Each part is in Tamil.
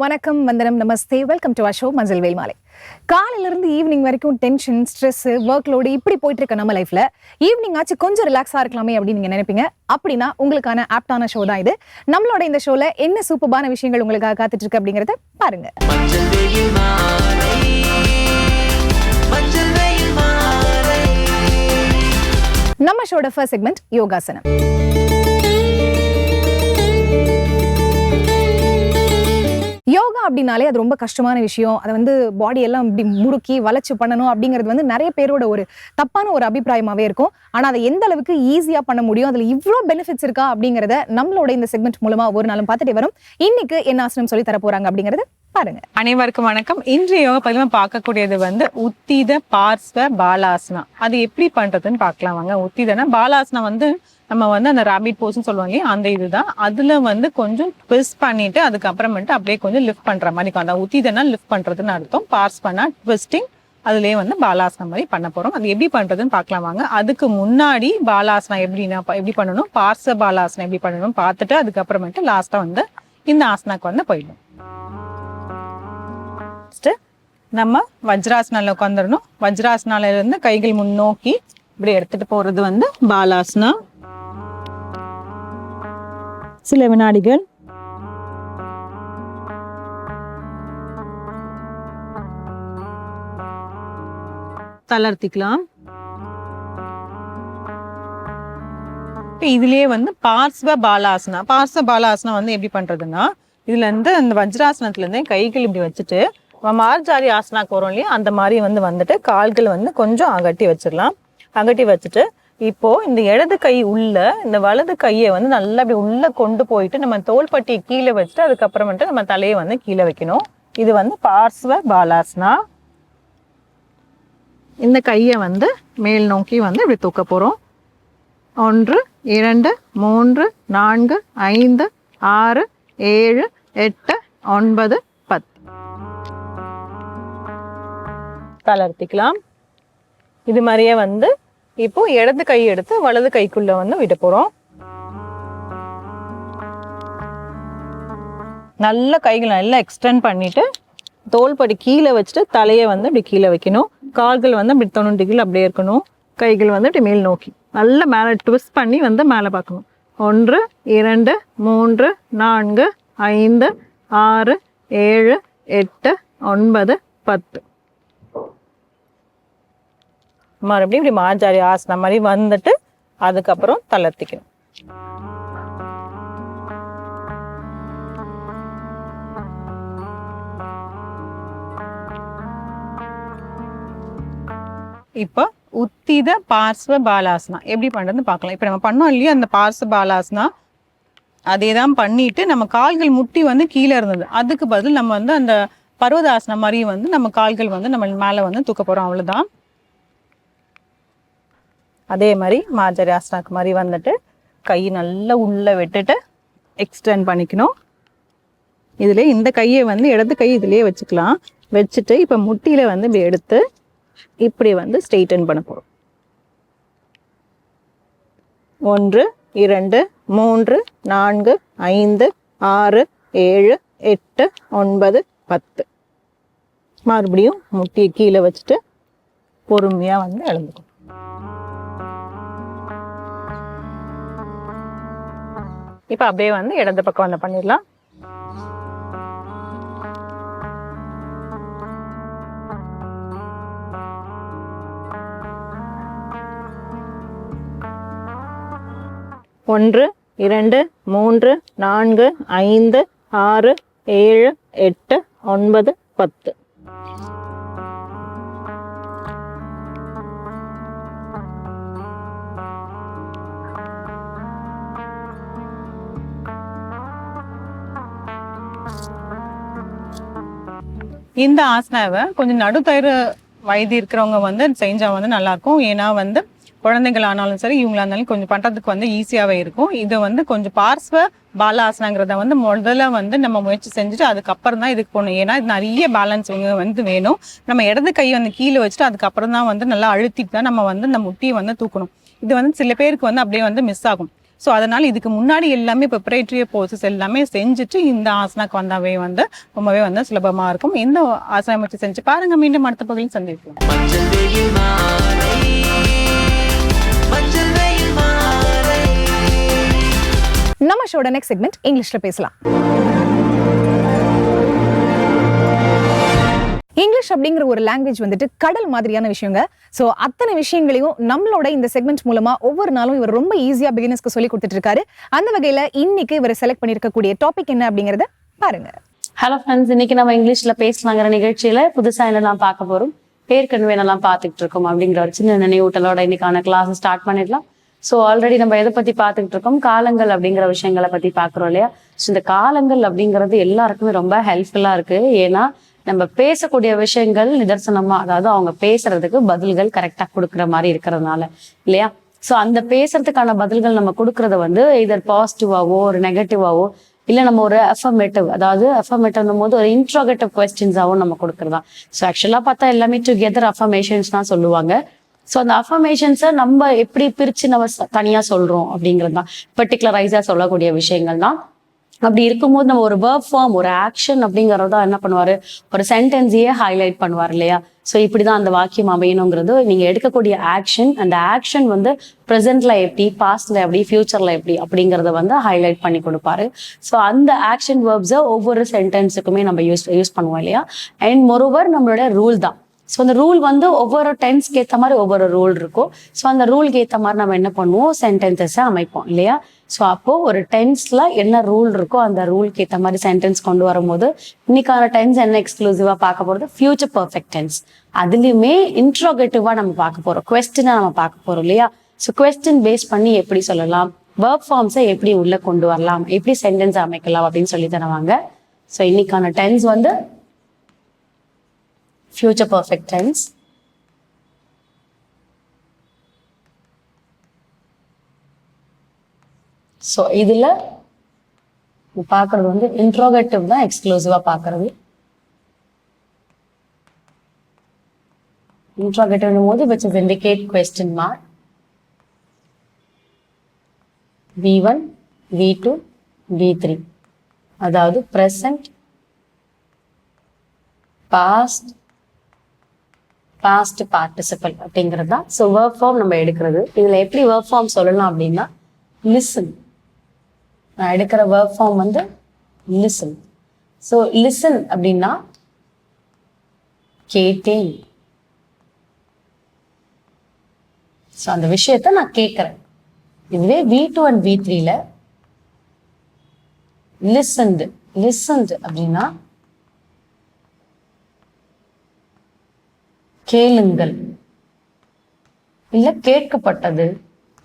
வணக்கம் வந்தனம் நமஸ்தே. வெல்கம் டு அஷோ மஞ்சள் வேல் மாலை. காலையில இருந்து ஈவினிங் வரைக்கும் டென்ஷன் ஸ்ட்ரெஸ் ஒர்க் லோடு இப்படி போயிட்டு இருக்க நம்ம லைஃப்ல ஈவினிங் ஆச்சு கொஞ்சம் ரிலாக்ஸா இருக்கலாமே அப்படின்னு நீங்க நினைப்பீங்க. அப்படின்னா உங்களுக்கான ஆப்டான ஷோ தான் இது. நம்மளோட இந்த ஷோல என்ன சூப்பரான விஷயங்கள் உங்களுக்காக காத்துட்டு இருக்கு அப்படிங்கறத பாருங்க. நம்ம ஷோட ஃபர்ஸ்ட் செக்மெண்ட் யோகாசனம். யோகா அப்படின்னாலே அது ரொம்ப கஷ்டமான விஷயம். அதை வந்து பாடி எல்லாம் இப்படி முறுக்கி வளைச்சு பண்ணணும் அப்படிங்கிறது வந்து நிறைய பேரோட ஒரு தப்பான ஒரு அபிப்பிராயமாவே இருக்கும். ஆனா அதை எந்த அளவுக்கு ஈஸியா பண்ண முடியும் அதுல இவ்ளோ பெனிஃபிட்ஸ் இருக்கா அப்படிங்கறத நம்மளோட இந்த செக்மெண்ட் மூலமா ஒரு நாளும் பார்த்துட்டே வரும். இன்னைக்கு என்ன ஆசனம் சொல்லி தரப்போகிறாங்க அப்படிங்கிறது பாருங்க. அனைவருக்கும் வணக்கம். இன்றைய யோகா பதிவு பார்க்கக்கூடியது வந்து உத்தித பார்ஸ்வ பாலாசனா. அது எப்படி பண்றதுன்னு பார்க்கலாம் வாங்க. உத்திதனா பாலாசனா வந்து நம்ம வந்து அந்த ராபிட் போஸ்ன்னு சொல்லுவாங்க இல்லையா, அந்த இதுதான். அதுல வந்து கொஞ்சம் ட்விஸ்ட் பண்ணிட்டு அதுக்கப்புறமேட்டு அப்படியே கொஞ்சம் லிஃப்ட் பண்ற மாதிரி இருக்கும். அந்த உத்திதனா லிஃப்ட் பண்றதுன்னு அர்த்தம். பார்ஸ் பண்ணா ட்விஸ்டிங் அதுலேயே வந்து பாலாசனம் மாதிரி பண்ண போறோம். அது எப்படி பண்றதுன்னு பார்க்கலாம் வாங்க. அதுக்கு முன்னாடி பாலாசனம் எப்படின்னா எப்படி பண்ணணும்? பார்ச பாலாசனம் எப்படி பண்ணணும்? பார்த்துட்டு அதுக்கப்புறமேட்டு லாஸ்டா வந்து இந்த ஆசனாக்கு வந்து போயிடும் நம்ம வஜ்ராசனால உட்காந்துடணும் வஜ்ராசனால இருந்து கைகள் முன்னோக்கி இப்படி எடுத்துட்டு போறது வந்து பாலாசனா. சில வினாடிகள். தளர்த்திக்கலாம். இதுலயே வந்து பார்ஸ்வ பாலாசனா. பார்ஸ்வ பாலாசனா வந்து எப்படி பண்றதுன்னா இதுல இருந்து அந்த வஜ்ராசனத்துல இருந்தே கைகள் இப்படி வச்சுட்டு மார்ஜாரி ஆசனாக்கு வரும் இல்லையா அந்த மாதிரி வந்து வந்துட்டு கால்கள் வந்து கொஞ்சம் அகட்டி வச்சிடலாம். அகட்டி வச்சுட்டு இப்போ இந்த இடது கை உள்ள இந்த வலது கையை வந்து நல்லா அப்படி உள்ள கொண்டு போயிட்டு நம்ம தோள்பட்டியை கீழே வச்சுட்டு அதுக்கப்புறமேட்டு நம்ம தலையை வந்து கீழே வைக்கணும். இது வந்து பார்ஸ்வ பாலாசனா. இந்த கையை வந்து மேல் நோக்கி வந்து இப்படி தூக்க போறோம். ஒன்று இரண்டு மூன்று நான்கு ஐந்து ஆறு ஏழு எட்டு ஒன்பது தளர்த்திக்கலாம் இது மாதிரியே வந்து இப்போ இடது கை எடுத்து வலது கைக்குள்ள வந்து விட போறோம். நல்ல கைகளை நல்லா எக்ஸ்டெண்ட் பண்ணிட்டு தோல்படி கீழே வச்சுட்டு தலையை வந்து இப்படி கீழே வைக்கணும். கால்கள் வந்து இப்படி தொண்ணூறு டிகிரி அப்படியே இருக்கணும். கைகள் வந்து இப்படி மேல் நோக்கி. நல்லா மேலே ட்விஸ்ட் பண்ணி வந்து மேலே பார்க்கணும். ஒன்று இரண்டு மூன்று நான்கு ஐந்து ஆறு ஏழு எட்டு ஒன்பது பத்து. மறுபடியும் இப்படி மாஞ்சாரி ஆசனம் மாதிரி வந்துட்டு அதுக்கப்புறம் தளர்த்திக்கணும். இப்போ உத்தித பார்ஸ்வ பாலாசனா. எப்படி பண்ணுறதுன்னு பார்க்கலாம். இப்போ நம்ம பண்ணோம் இல்லையோ அந்த பார்ஸ்வ பாலாசனா? அதே தான் பண்ணிட்டு நம்ம கால்கள் முட்டி வந்து கீழே இருந்தது. அதுக்கு பதில் நம்ம வந்து அந்த பர்வதாசனம் மாதிரி வந்து நம்ம கால்கள் வந்து நம்ம மேலே வந்து தூக்க போகிறோம் அவ்வளோதான் அதே மாதிரி மாஜரி ஆசனாக்கு மாதிரி வந்துட்டு கை நல்லா உள்ளே விட்டுட்டு எக்ஸ்டெண்ட் பண்ணிக்கணும். இதில் இந்த கையை வந்து இடது கை இதுலேயே வச்சுக்கலாம். வச்சுட்டு இப்போ முட்டியில் வந்து இப்படி எடுத்து இப்படி வந்து ஸ்ட்ரெயிட்டன் பண்ண போகிறோம் ஒன்று இரண்டு மூன்று நான்கு ஐந்து ஆறு ஏழு எட்டு ஒன்பது பத்து. மறுபடியும் முட்டியை கீழே வச்சுட்டு பொறுமையாக வந்து எழுந்துக்கும் இப்போ அப்படியே வந்து இடது பக்கம் வந்து பண்ணிடலாம். ஒன்று இரண்டு மூன்று நான்கு ஐந்து ஆறு ஏழு எட்டு ஒன்பது பத்து. இந்த ஆசனாவை கொஞ்சம் நடுத்தயிறு வயது இருக்கிறவங்க வந்து செஞ்சால் வந்து நல்லாயிருக்கும். ஏன்னா வந்து குழந்தைகள் ஆனாலும் சரி இவங்களா இருந்தாலும் கொஞ்சம் பண்ணுறதுக்கு வந்து ஈஸியாகவே இருக்கும். இதை வந்து கொஞ்சம் பார்ஸ்வ பாலாசனங்கிறத வந்து முதல்ல வந்து நம்ம முயற்சி செஞ்சுட்டு அதுக்கப்புறம் தான் இதுக்கு போகணும். ஏன்னா இது நிறைய பேலன்ஸ் வந்து வேணும். நம்ம இடது கை வந்து கீழே வச்சுட்டு அதுக்கப்புறம் தான் வந்து நல்லா அழுத்திட்டு தான் நம்ம வந்து இந்த முட்டியை வந்து தூக்கணும். இது வந்து சில பேருக்கு வந்து அப்படியே வந்து மிஸ் ஆகும். ஸோ அதனால இதுக்கு முன்னாடி எல்லாமே ப்ரிப்பரேட்டரி போர்சஸ் எல்லாமே செஞ்சுட்டு இந்த ஆசனாக்கு வந்தாவே வந்து ரொம்பவே வந்து சுலபமாக இருக்கும். இந்த ஆசனம் வச்சு செஞ்சு பாருங்க. மீண்டும் அடுத்த பகுதியில் சந்திப்போம். நம்ம ஷோட நெக்ஸ்ட் செக்மெண்ட் இங்கிலீஷ்ல பேசலாம். இங்கிலீஷ் அப்படிங்கிற ஒரு லாங்குவேஜ் வந்துட்டு கடல் மாதிரியான விஷயங்க. ஸோ அத்தனை விஷயங்களையும் நம்மளோட இந்த செக்மெண்ட் மூலமா ஒவ்வொரு நாளும் இவர் ரொம்ப ஈஸியா பிகினர்ஸ்க்கு சொல்லி கொடுத்துட்டு இருக்காரு அந்த வகையில இன்னைக்கு இவர் செலக்ட் பண்ணியிருக்கக்கூடிய டாபிக் என்ன அப்படிங்கறத பாருங்க. ஹலோ ஃப்ரெண்ட்ஸ் இன்னைக்கு நம்ம இங்கிலீஷ்ல பேசலாங்கிற நிகழ்ச்சியில புதுசா என்னெல்லாம் பார்க்க போறோம்? ஏற்கனவே என்னெல்லாம் பார்த்துக்கிட்டு இருக்கோம் அப்படிங்கிற ஒரு சின்ன நினைவூட்டலோட இன்னைக்கான கிளாஸ் ஸ்டார்ட் பண்ணிடலாம். ஸோ ஆல்ரெடி நம்ம எதை பத்தி பார்த்துக்கிட்டு இருக்கோம்? காலங்கள் அப்படிங்கிற விஷயங்களை பத்தி பார்க்குறோம் இல்லையா? ஸோ இந்த காலங்கள் அப்படிங்கிறது எல்லாருக்குமே ரொம்ப ஹெல்ப்ஃபுல்லா இருக்கு. ஏன்னா நம்ம பேசக்கூடிய விஷயங்கள் நிதர்சனமா அதாவது அவங்க பேசுறதுக்கு பதில்கள் கரெக்டா கொடுக்குற மாதிரி இருக்கிறதுனால இல்லையா? ஸோ அந்த பேசுறதுக்கான பதில்கள் நம்ம கொடுக்கறத வந்து இதர் பாசிட்டிவாவோ ஒரு நெகட்டிவாவோ இல்ல நம்ம ஒரு அஃபர்மேட்டிவ் அதாவது அஃபர்மேட்டிவ் போது ஒரு இன்ட்ரோகேட்டிவ் கொஸ்டின்ஸாவும் நம்ம கொடுக்கறதா. ஸோ ஆக்சுவலா பார்த்தா எல்லாமே டுகெதர் அஃபர்மேஷன்ஸ் தான் சொல்லுவாங்க. ஸோ அந்த அஃபர்மேஷன்ஸை நம்ம எப்படி பிரிச்சு நம்ம தனியாக தனியா சொல்றோம் அப்படிங்கிறது தான் பர்டிகுலரைஸா சொல்லக்கூடிய விஷயங்கள் தான் அப்படி இருக்கும்போது நம்ம ஒரு வேர்ப் ஃபார்ம் ஒரு ஆக்ஷன் அப்படிங்கறத என்ன பண்ணுவாரு? ஒரு சென்டென்ஸையே ஹைலைட் பண்ணுவார் இல்லையா? ஸோ இப்படிதான் அந்த வாக்கியம் அமையணுங்கிறது. நீங்க எடுக்கக்கூடிய ஆக்ஷன் அந்த ஆக்ஷன் வந்து ப்ரெசென்ட்ல எப்படி பாஸ்ட்ல எப்படி ஃபியூச்சர்ல எப்படி அப்படிங்கறத வந்து ஹைலைட் பண்ணி கொடுப்பாரு. ஸோ அந்த ஆக்ஷன் வேர்ப்ஸை ஒவ்வொரு சென்டென்ஸுக்குமே நம்ம யூஸ் யூஸ் பண்ணுவோம் இல்லையா? அண்ட் மொரோவர் நம்மளோட ரூல் தான். ஸோ அந்த ரூல் வந்து ஒவ்வொரு டென்ஸ்க்கு ஏற்ற மாதிரி ஒவ்வொரு ரூல் இருக்கும். ஸோ அந்த ரூலுக்கு ஏற்ற மாதிரி நம்ம என்ன பண்ணுவோம்? சென்டென்சஸை அமைப்போம் இல்லையா? ஸோ அப்போ ஒரு டென்ஸ்ல என்ன ரூல் இருக்கோ அந்த ரூலுக்கு ஏற்ற மாதிரி சென்டென்ஸ் கொண்டு வரும்போது இன்னைக்கான டென்ஸ் என்ன எக்ஸ்க்ளூசிவா பார்க்க போறது? ஃபியூச்சர் பர்ஃபெக்ட் டென்ஸ் அதுலயுமே இன்ட்ரோகேட்டிவா நம்ம பார்க்க போறோம். கொஸ்டினா நம்ம பார்க்க போறோம் இல்லையா? ஸோ கொஸ்டின் பேஸ் பண்ணி எப்படி சொல்லலாம்? ஒர்க் ஃபார்ம்ஸை எப்படி உள்ள கொண்டு வரலாம்? எப்படி சென்டென்ஸ் அமைக்கலாம்? அப்படின்னு சொல்லி தருவாங்க. ஸோ இன்னைக்கான டென்ஸ் வந்து future பர்ஃபெக்ட் டென்ஸ் ஸோ இதில் பார்க்குறது வந்து இன்ட்ரோகேட்டிவ் தான் எக்ஸ்க்ளூசிவாக பார்க்குறது. இன்ட்ரோகேட்டிவ்னும் போது which is indicate question mark V one V two V three அதாவது ப்ரெசன்ட் பாஸ்ட் பாஸ்ட் பார்ட்டிசிபல் அப்படிங்கிறது தான் ஸோ ஒர்க் ஃபார்ம் நம்ம எடுக்கிறது. இதில் எப்படி ஒர்க் ஃபார்ம் சொல்லலாம் அப்படின்னா லிசன் நான் எடுக்கிற ஒர்க் ஃபார்ம் வந்து லிசன் ஸோ லிசன் அப்படின்னா கேட்டேன். ஸோ அந்த விஷயத்த நான் கேட்குறேன். இதுவே வி டூ அண்ட் வி த்ரீல லிசன்டு லிசன்டு அப்படின்னா கேளுங்கள். இல்ல கேட்கப்பட்டது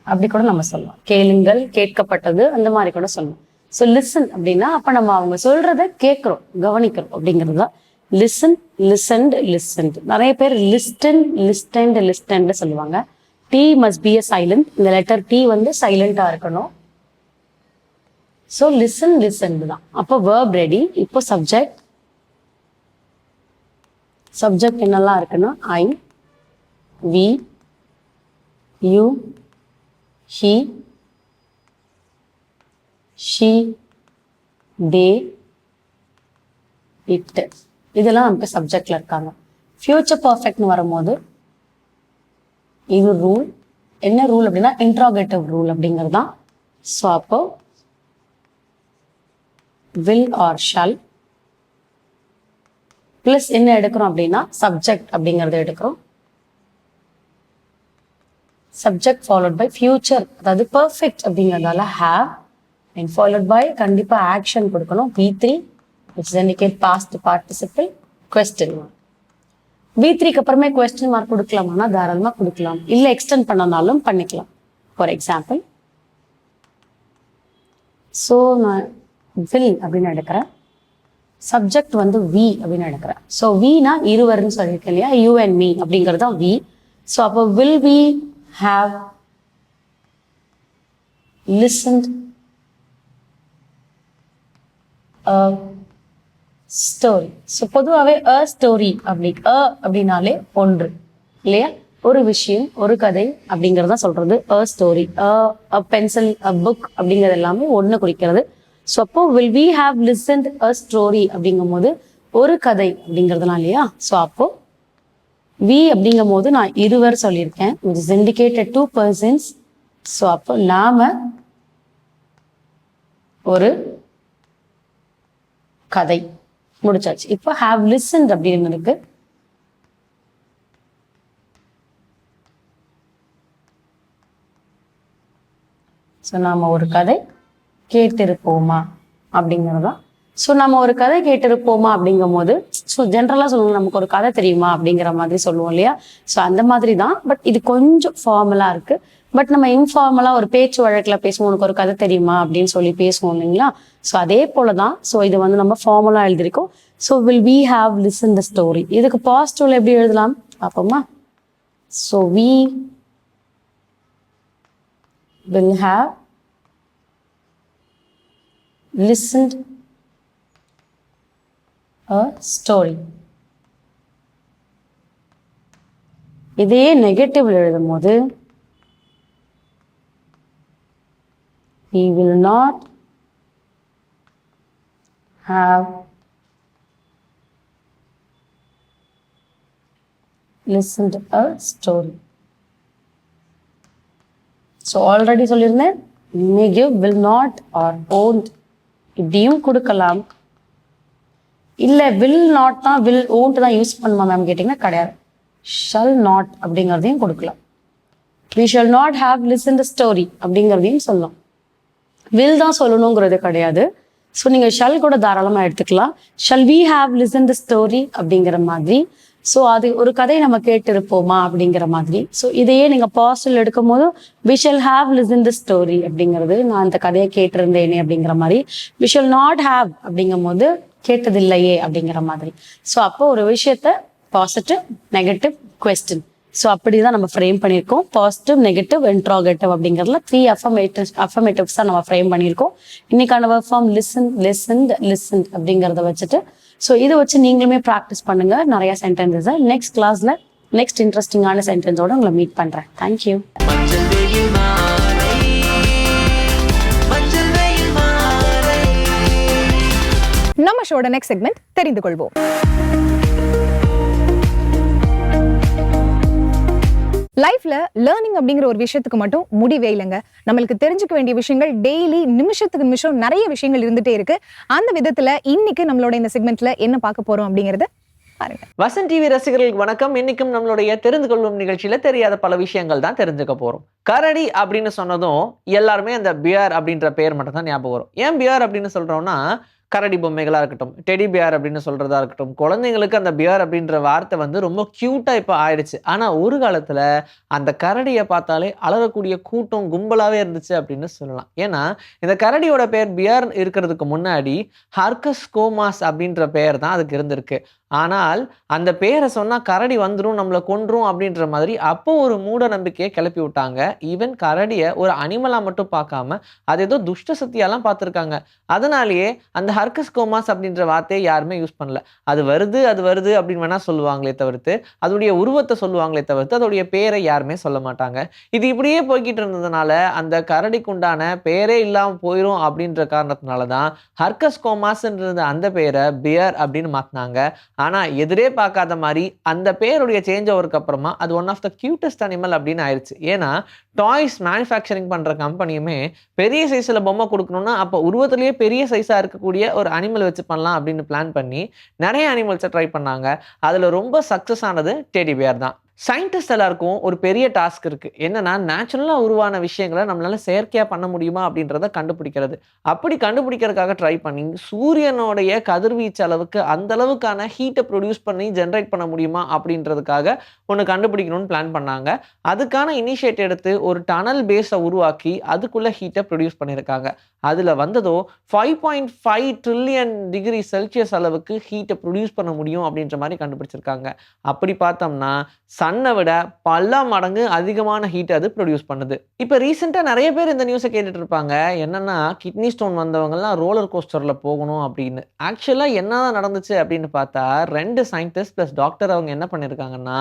அப்படி கூட நம்ம சொல்லலாம். கேளுங்கள் கேட்கப்பட்டது அந்த மாதிரி கூட சொல்லலாம். ஸோ லிசன் அப்படின்னா அப்ப நம்ம அவங்க சொல்றத கேட்கிறோம் கவனிக்கிறோம் அப்படிங்கிறது தான். லிசன் லிசன்ட் லிசன்ட் நிறைய பேர் லிஸ்டன் லிஸ்டன்ட் லிஸ்டன்ட் சொல்லுவாங்க. T must be a silent இந்த லெட்டர் டி வந்து சைலண்டா இருக்கணும். ஸோ லிசன் லிசன்ட் தான். அப்போ வேர்ப் ரெடி இப்போ சப்ஜெக்ட் சப்ஜெக்ட் என்னெல்லாம் இருக்குன்னா I we you he she they it இதெல்லாம் நமக்கு சப்ஜெக்டில் இருக்காங்க. ஃபியூச்சர் பர்ஃபெக்ட்னு வரும்போது இது ரூல் என்ன ரூல் அப்படின்னா இன்ட்ராகேட்டிவ் ரூல் அப்படிங்கிறது தான் ஸோ அப்போ வில் ஆர் ஷால் ப்ளஸ் என்ன எடுக்கிறோம் அப்படின்னா சப்ஜெக்ட் அப்படிங்கறத எடுக்கிறோம். சப்ஜெக்ட் ஃபாலோட் பை ஃபியூச்சர் அதாவது பர்ஃபெக்ட் அப்படிங்கறதால ஹேவ் அண்ட் ஃபாலோட் பை கண்டிப்பா ஆக்ஷன் கொடுக்கணும். V three which indicate past participle question mark V த்ரீக்கு அப்புறமே கொஸ்டின் மார்க் கொடுக்கலாமானா தாராளமா கொடுக்கலாம். இல்ல எக்ஸ்டெண்ட் பண்ணனாலும் பண்ணிக்கலாம். ஃபார் எக்ஸாம்பிள் ஸோ நான் வில் அப்படின்னு எடுக்கிறேன். சப்ஜெக்ட் வந்து வி அப்படின்னு நினைக்கிறேன் ஸோ வினா இருவர்னு சொல்லியிருக்கேன் இல்லையா? யூ அண்ட் மீ அப்படிங்கிறது தான் வி ஸோ அப்போ will we have listened story so பொதுவாகவே அ ஸ்டோரி அப்படி அ அப்படின்னாலே ஒன்று இல்லையா? ஒரு விஷயம் ஒரு கதை அப்படிங்கறத சொல்றது. A story a pencil a book அப்படிங்கிறது எல்லாமே ஒன்று குறிக்கிறது. ஸோ அப்போ will we have listened a story அப்படிங்கும் போது ஒரு கதை அப்படிங்கிறதுலாம் இல்லையா? ஸோ அப்போ வி அப்படிங்கும் போது நான் இருவர் சொல்லியிருக்கேன். Which is indicated two persons so அப்போ நாம ஒரு கதை முடிச்சாச்சு. இப்போ ஹாவ் லிசன்ட் அப்படின்னு இருக்கு. ஸோ நாம ஒரு கதை கேட்டிருப்போமா? அப்படிங்கிறதா? ஸோ நம்ம ஒரு கதை கேட்டிருப்போமா அப்படிங்கும் போது ஸோ ஜென்ரலாக சொல்லுவோம் நமக்கு ஒரு கதை தெரியுமா அப்படிங்கிற மாதிரி சொல்லுவோம் இல்லையா? ஸோ அந்த மாதிரி தான். பட் இது கொஞ்சம் ஃபார்மலாக இருக்கு. பட் நம்ம இன்ஃபார்மலாக ஒரு பேச்சு வழக்கில் பேசுவோம் உனக்கு ஒரு கதை தெரியுமா அப்படின்னு சொல்லி பேசுவோம் இல்லைங்களா? ஸோ அதே போல தான். ஸோ இது வந்து நம்ம ஃபார்மலாக எழுதியிருக்கோம். So will we have listen the story இதுக்கு பாசிட்டிவ்ல எப்படி எழுதலாம்? பார்ப்போமா? So we will have listened a story இதையே நெகட்டிவ்ல எழுதும் போது he will not have listened a story So already சொல்லியிருந்தேன் negative will not or won't இப்படியும் கொடுக்கலாம். இல்லை வில் நாட் தான் வில் ஓன்ட் தான் யூஸ் பண்ணுமா மேம் கேட்டிங்கன்னா கிடையாது. ஷல் நாட் அப்படிங்கிறதையும் கொடுக்கலாம். We shall not have listen the story அப்படிங்கிறதையும் சொல்லலாம். வில் தான் சொல்லணுங்கிறது கிடையாது. ஸோ நீங்கள் ஷல் கூட தாராளமாக எடுத்துக்கலாம். Shall we have listen the story அப்படிங்கிற மாதிரி ஸோ அது ஒரு கதை நம்ம கேட்டிருப்போமா அப்படிங்கிற மாதிரி. ஸோ இதையே நீங்கள் பாஸ்டல் எடுக்கும் போது we shall have listen the story அப்படிங்கிறது நான் அந்த கதையை கேட்டிருந்தேனே அப்படிங்கிற மாதிரி. வி ஷல் நாட் ஹாவ் அப்படிங்கும் போது கேட்டதில்லையே அப்படிங்கிற மாதிரி. ஸோ அப்போ ஒரு விஷயத்த பாசிட்டிவ் நெகட்டிவ் கொஸ்டின் ஸோ அப்படி தான் நம்ம ஃப்ரேம் பண்ணியிருக்கோம். பாசிட்டிவ் நெகட்டிவ் இன்ட்ராகேட்டிவ் அப்படிங்கிறதுல த்ரீ அஃபர்மேட்டிவ் அஃபர்மேட்டிவ்ஸ் தான் நம்ம ஃப்ரேம் பண்ணியிருக்கோம். இன்னைக்கான work form listen listened listened அப்படிங்கிறத வச்சுட்டு ஸோ இதை வச்சு நீங்களுமே ப்ராக்டிஸ் பண்ணுங்க. நிறைய சென்டென்சஸை நெக்ஸ்ட் கிளாஸ்ல நெக்ஸ்ட் இன்ட்ரெஸ்டிங்கான சென்டென்ஸோட உங்களை மீட் பண்றேன். தேங்க்யூ நம்ம ஷோட நெக்ஸ்ட் செக்மெண்ட் தெரிந்து கொள்வோம். லைஃப்ல லேர்னிங் அப்படிங்கிற ஒரு விஷயத்துக்கு மட்டும் முடிவே இல்லைங்க. நம்மளுக்கு தெரிஞ்சுக்க வேண்டிய விஷயங்கள் டெய்லி நிமிஷத்துக்கு நிமிஷம் நிறைய விஷயங்கள் இருந்துட்டே இருக்கு. அந்த விதத்துல இன்னைக்கு நம்மளோட இந்த செக்மெண்ட்ல என்ன பார்க்க போறோம் அப்படிங்கறத பாருங்க. வசன் டிவி ரசிகர்களுக்கு வணக்கம். இன்னைக்கும் நம்மளுடைய தெரிந்து கொள்ளும் நிகழ்ச்சியில தெரியாத பல விஷயங்கள் தான் தெரிஞ்சுக்க போறோம். கரடி அப்படின்னு சொன்னதும் எல்லாருமே அந்த பியர் அப்படின்ற பேர் மட்டும் தான் ஞாபகம் வரும். ஏன் பியர் அப்படின்னு சொல்றோம்னா கரடி பொம்மைகளாக இருக்கட்டும் டெடி பியர் அப்படின்னு சொல்கிறதா இருக்கட்டும் குழந்தைங்களுக்கு அந்த பியர் அப்படின்ற வார்த்தை வந்து ரொம்ப க்யூட்டாக இப்போ ஆயிடுச்சு. ஆனால் ஒரு காலத்தில் அந்த கரடியை பார்த்தாலே அலறக்கூடிய கூட்டம் கும்பலாகவே இருந்துச்சு அப்படின்னு சொல்லலாம். ஏன்னா இந்த கரடியோட பெயர் பியார் இருக்கிறதுக்கு முன்னாடி ஹர்கஸ் கோமாஸ் அப்படின்ற பெயர் தான் அதுக்கு இருந்திருக்கு. ஆனால் அந்த பேரை சொன்னால் கரடி வந்துடும் நம்மளை கொன்றும் அப்படின்ற மாதிரி அப்போ ஒரு மூட நம்பிக்கையை கிளப்பி விட்டாங்க. ஈவன் கரடியை ஒரு அனிமலாக மட்டும் பார்க்காம அது ஏதோ துஷ்ட சக்தியாலாம் பார்த்துருக்காங்க. அதனாலேயே அந்த ஹர்கஸ் கோமாஸ் அப்படின்ற வார்த்தையை யாருமே யூஸ் பண்ணல. அது வருது அது வருது அப்படின்னு வேணால் சொல்லுவாங்களே தவிர்த்து அதோடைய உருவத்தை சொல்லுவாங்களே தவிர்த்து அதோடைய பேரை யாருமே சொல்ல மாட்டாங்க. இது இப்படியே போய்கிட்டு இருந்ததுனால அந்த கரடிக்கு உண்டான பேரே இல்லாமல் போயிடும் அப்படின்ற காரணத்தினால தான் ஹர்கஸ் கோமாஸ்ன்றது அந்த பேரை பியர் அப்படின்னு மாற்றினாங்க ஆனால் எதிரே பார்க்காத மாதிரி அந்த பேருடைய சேஞ்ச் ஓவருக்கு அப்புறமா அது one of the cutest animal அப்படின்னு ஆயிடுச்சு ஏன்னா டாய்ஸ் மேனுஃபேக்சரிங் பண்ணுற கம்பெனியுமே பெரிய சைஸில் பொம்மை கொடுக்கணும்னா அப்போ உருவத்துலேயே பெரிய சைஸாக இருக்கக்கூடிய ஒரு அனிமல் வச்சு பண்ணலாம் அப்படின்னு பிளான் பண்ணி நிறைய அனிமல்ஸை ட்ரை பண்ணாங்க. அதில் ரொம்ப சக்ஸஸ் ஆனது டெடி பேர் தான். சயின்டிஸ்ட் எல்லாருக்கும் ஒரு பெரிய டாஸ்க் இருக்குது என்னன்னா நேச்சுரலாக உருவான விஷயங்களை நம்மளால செயற்கையாக பண்ண முடியுமா அப்படின்றத கண்டுபிடிக்கிறது. அப்படி கண்டுபிடிக்கிறதுக்காக ட்ரை பண்ணி சூரியனுடைய கதிர்வீச்சு அளவுக்கு அந்த அளவுக்கான ஹீட்டை ப்ரொடியூஸ் பண்ணி ஜென்ரேட் பண்ண முடியுமா அப்படின்றதுக்காக ஒன்று கண்டுபிடிக்கணும்னு பிளான் பண்ணாங்க. அதுக்கான இனிஷியேட் எடுத்து ஒரு டனல் பேஸை உருவாக்கி அதுக்குள்ளே ஹீட்டை ப்ரொடியூஸ் பண்ணியிருக்காங்க. அதில் வந்ததோ five point five trillion degree Celsius அளவுக்கு ஹீட்டை ப்ரொடியூஸ் பண்ண முடியும் அப்படின்ற மாதிரி கண்டுபிடிச்சிருக்காங்க. அப்படி பார்த்தோம்னா சன்னை விட பல மடங்கு அதிகமான ஹீட் அது ப்ரொடியூஸ் பண்ணுது. இப்போ ரீசெண்டாக நிறைய பேர் இந்த நியூஸை கேட்டுட்டு இருப்பாங்க. என்னன்னா கிட்னி ஸ்டோன் வந்தவங்கலாம் ரோலர் கோஸ்டரில் போகணும் அப்படின்னு. ஆக்சுவலாக என்னதான் நடந்துச்சு அப்படின்னு பார்த்தா ரெண்டு சயின்டிஸ்ட் ப்ளஸ் டாக்டர் அவங்க என்ன பண்ணியிருக்காங்கன்னா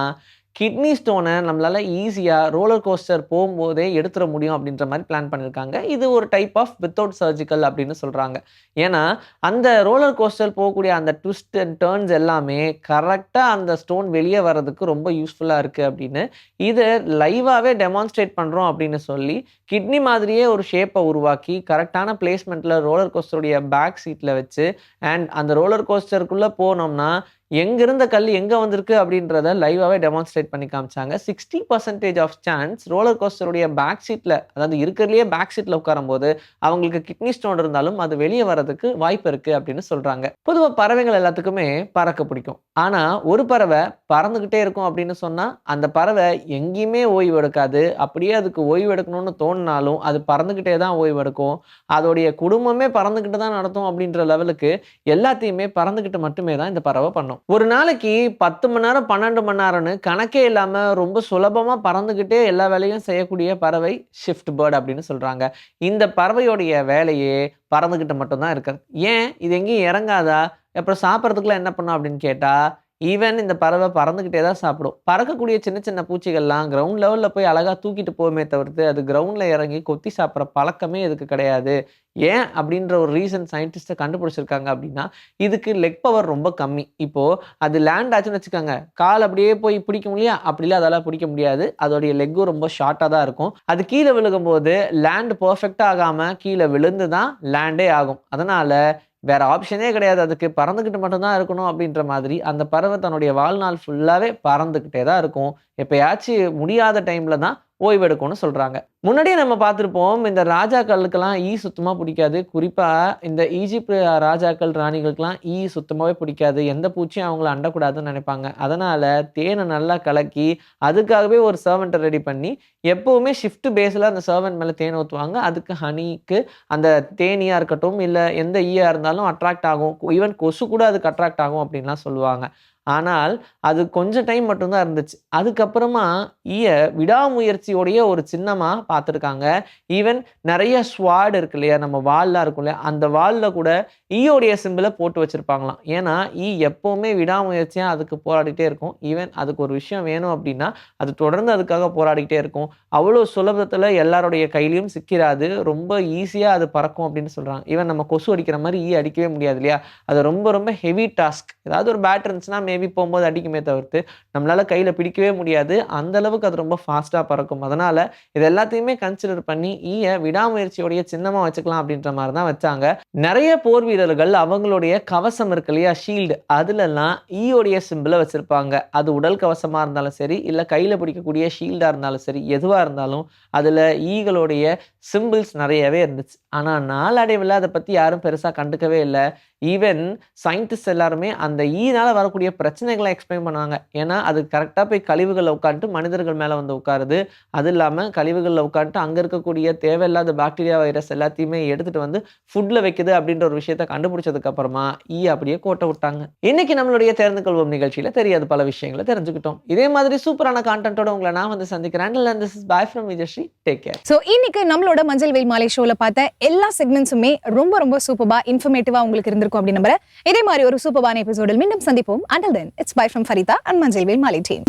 கிட்னி ஸ்டோனை நம்மளால் ஈஸியாக ரோலர் கோஸ்டர் போகும்போதே எடுத்துட முடியும் அப்படின்ற மாதிரி பிளான் பண்ணியிருக்காங்க இது ஒரு டைப் ஆஃப் வித்தவுட் சர்ஜிக்கல் அப்படின்னு சொல்கிறாங்க ஏன்னா அந்த ரோலர் கோஸ்டர் போகக்கூடிய அந்த ட்விஸ்ட் அண்ட் டேர்ன்ஸ் எல்லாமே கரெக்டாக அந்த ஸ்டோன் வெளியே வர்றதுக்கு ரொம்ப யூஸ்ஃபுல்லாக இருக்குது அப்படின்னு இதை லைவாகவே டெமான்ஸ்ட்ரேட் பண்ணுறோம் அப்படின்னு சொல்லி கிட்னி மாதிரியே ஒரு ஷேப்பை உருவாக்கி கரெக்டான பிளேஸ்மெண்ட்டில் ரோலர் கோஸ்டருடைய பேக் சீட்டில் வச்சு அண்ட் அந்த ரோலர் கோஸ்டருக்குள்ளே போனோம்னா எங்கிருந்த கல் எங்கே வந்திருக்கு அப்படின்றத லைவாகவே டெமான்ஸ்ட்ரேட் பண்ணி காமிச்சாங்க. Sixty percentage of chance roller கோஸ்டருடைய back சீட்டில் அதாவது இருக்கிறதுலையே பேக் சீட்டில் உட்காரும்போது அவங்களுக்கு கிட்னி ஸ்டோன் இருந்தாலும் அது வெளியே வரதுக்கு வாய்ப்பு இருக்குது அப்படின்னு சொல்கிறாங்க பொதுவாக பறவைகள் எல்லாத்துக்குமே பறக்க பிடிக்கும். ஆனால் ஒரு பறவை பறந்துக்கிட்டே இருக்கும் அப்படின்னு சொன்னால் அந்த பறவை எங்கேயுமே ஓய்வு எடுக்காது. அப்படியே அதுக்கு ஓய்வு எடுக்கணும்னு தோணினாலும் அது பறந்துக்கிட்டே தான் ஓய்வு எடுக்கும். அதோடைய குடும்பமே பறந்துக்கிட்டு தான் நடத்தும் அப்படின்ற லெவலுக்கு எல்லாத்தையுமே பறந்துக்கிட்டு மட்டுமே தான் இந்த பறவை பண்ணும். ஒரு நாளைக்கு பத்து மணி நேரம் பன்னெண்டு மணி நேரம்னு கணக்கே இல்லாமல் ரொம்ப சுலபமாக பறந்துக்கிட்டே எல்லா வேலையும் செய்யக்கூடிய பறவை ஷிஃப்ட் பேர்ட் அப்படின்னு சொல்கிறாங்க இந்த பறவையோடைய வேலையே பறந்துகிட்டு மட்டும்தான் இருக்கிறது ஏன்? இது எங்கேயும் இறங்காதா? அப்புறம் சாப்பிட்றதுக்குலாம் என்ன பண்ணும் அப்படின்னு கேட்டால் ஈவன் இந்த பறவை பறந்துக்கிட்டே தான் சாப்பிடும். பறக்கக்கூடிய சின்ன சின்ன பூச்சிகள்லாம் கிரவுண்ட் லெவலில் போய் அழகாக தூக்கிட்டு போகுமே தவிர்த்து அது கிரவுண்டில் இறங்கி கொத்தி சாப்பிட்ற பழக்கமே இதுக்கு கிடையாது. ஏன் அப்படின்ற ஒரு ரீசன் சயின்டிஸ்ட்டை கண்டுபிடிச்சிருக்காங்க அப்படின்னா இதுக்கு லெக் பவர் ரொம்ப கம்மி. இப்போது அது லேண்ட் ஆச்சுன்னு வச்சுக்கோங்க. கால் அப்படியே போய் பிடிக்க முடியா அப்படிலாம் அதால் பிடிக்க முடியாது. அதோடைய லெக்கும் ரொம்ப ஷார்ட்டாக தான் இருக்கும். அது கீழே விழுகும்போது லேண்ட் பர்ஃபெக்டாக ஆகாமல் கீழே விழுந்து தான் லேண்டே ஆகும். அதனால் வேற ஆப்ஷனே கிடையாது. அதுக்கு பறந்துக்கிட்டு மட்டும்தான் இருக்கணும் அப்படின்ற மாதிரி அந்த பறவை தன்னுடைய வாழ்நாள் ஃபுல்லாகவே பறந்துக்கிட்டே தான் இருக்கும். எப்பயாச்சும் முடியாத டைமில் தான் ஓய்வெடுக்கும்னு சொல்கிறாங்க முன்னாடியே நம்ம பார்த்துருப்போம் இந்த ராஜாக்களுக்கெல்லாம் ஈ சுத்தமாக பிடிக்காது. குறிப்பாக இந்த ஈஜிப்ட் ராஜாக்கள் ராணிகளுக்கெல்லாம் ஈ சுத்தமாகவே பிடிக்காது. எந்த பூச்சியும் அவங்கள அண்டக்கூடாதுன்னு நினைப்பாங்க. அதனால் தேனை நல்லா கலக்கி அதுக்காகவே ஒரு சர்வெண்ட்டை ரெடி பண்ணி எப்போவுமே ஷிஃப்ட் பேஸில் அந்த சர்வெண்ட் மேலே தேன் ஊற்றுவாங்க அதுக்கு ஹனிக்கு அந்த தேனியாக இருக்கட்டும் இல்லை எந்த ஈயாக இருந்தாலும் அட்ராக்ட் ஆகும். ஈவன் கொசு கூட அதுக்கு அட்ராக்ட் ஆகும் அப்படின்லாம் சொல்லுவாங்க. ஆனால் அது கொஞ்சம் டைம் மட்டும்தான் இருந்துச்சு. அதுக்கப்புறமா ஈய விடாமுயற்சியோடைய ஒரு சின்னமாக பார்த்துருக்காங்க. ஈவன் நிறைய ஸ்வாட் இருக்கு இல்லையா? நம்ம வால்லாம் இருக்கும் இல்லையா? அந்த வாலில் கூட ஈயோடைய சிம்பிளை போட்டு வச்சுருப்பாங்களாம். ஏன்னா ஈ எப்போவுமே விடாமுயற்சியாக அதுக்கு போராடிட்டே இருக்கும். ஈவன் அதுக்கு ஒரு விஷயம் வேணும் அப்படின்னா அது தொடர்ந்து அதுக்காக போராடிக்கிட்டே இருக்கும். அவ்வளோ சுலபத்தில் எல்லாருடைய கையிலையும் சிக்கிறாது. ரொம்ப ஈஸியாக அது பறக்கும் அப்படின்னு சொல்கிறாங்க ஈவன் நம்ம கொசு அடிக்கிற மாதிரி ஈ அடிக்கவே முடியாது இல்லையா? அது ரொம்ப ரொம்ப ஹெவி டாஸ்க் ஏதாவது ஒரு பேட் இருந்துச்சுன்னா மேபி போகும்போது அடிக்குமே தவிர்த்து நம்மளால கையில் பிடிக்கவே முடியாது. அந்த அளவுக்கு அது ரொம்ப ஃபாஸ்ட்டாக பறக்கும். அதனால் இது எல்லாத்தையுமே கன்சிடர் பண்ணி ஈய விடாமுயற்சியோடைய சின்னமாக வச்சுக்கலாம் அப்படின்ற மாதிரி தான் வச்சாங்க. நிறைய போர் வீரர்கள் அவங்களுடைய கவசம் இருக்கு இல்லையா ஷீல்டு அதுலலாம் ஈயோடைய சிம்பிளை வச்சுருப்பாங்க. அது உடல் கவசமாக இருந்தாலும் சரி இல்லை கையில் பிடிக்கக்கூடிய ஷீல்டாக இருந்தாலும் சரி எதுவாக இருந்தாலும் அதில் ஈகளுடைய சிம்பிள்ஸ் நிறையவே இருந்துச்சு. ஆனால் நாளடைவில் அதை பற்றி யாரும் பெருசாக கண்டுக்கவே இல்லை. ஈவன் சயின்டிஸ்ட் எல்லாருமே அந்த ஈனால் வரக்கூடிய பிரச்சனைகளை எக்ஸ்பிளைன் பண்ணுவாங்க. ஏன்னா அது கரெக்டாக போய் கழிவுகளில் உட்காந்துட்டு மனிதர்கள் மேலே வந்து உட்காருது. அது இல்லாமல் கழிவுகளில் உட்காந்துட்டு அங்கே இருக்கக்கூடிய தேவையில்லாத பாக்டீரியா வைரஸ் எல்லாத்தையுமே எடுத்துகிட்டு வந்து ஃபுட்டில் வைக்குது அப்படின்ற ஒரு விஷயத்த கண்டுபிடிச்சதுக்கு அப்புறமா ஈ அப்படியே கோட்டை விட்டாங்க. இன்னைக்கு நம்மளுடைய தெரிந்து கொள்வோம் நிகழ்ச்சியில் தெரியாது பல விஷயங்களை தெரிஞ்சுக்கிட்டோம். இதே மாதிரி சூப்பரான கான்டென்ட்டோட உங்களை நான் வந்து சந்திக்கிறேன். This is bye from Vijayashree take care so இன்னைக்கு நம்மளோட மஞ்சள் வெயில் மாலை ஷோவில் பார்த்த எல்லா செக்மெண்ட்ஸுமே ரொம்ப ரொம்ப சூப்பராக இன்ஃபர்மேட்டிவா உங்களுக்கு இருந்திருக்கும் அப்படின்னு நம்புறேன். இதே மாதிரி ஒரு சூப்பரான எபிசோடில் மீண்டும் சந்திப்போம். And Then, it's bye from Farita and Manzil Mali team.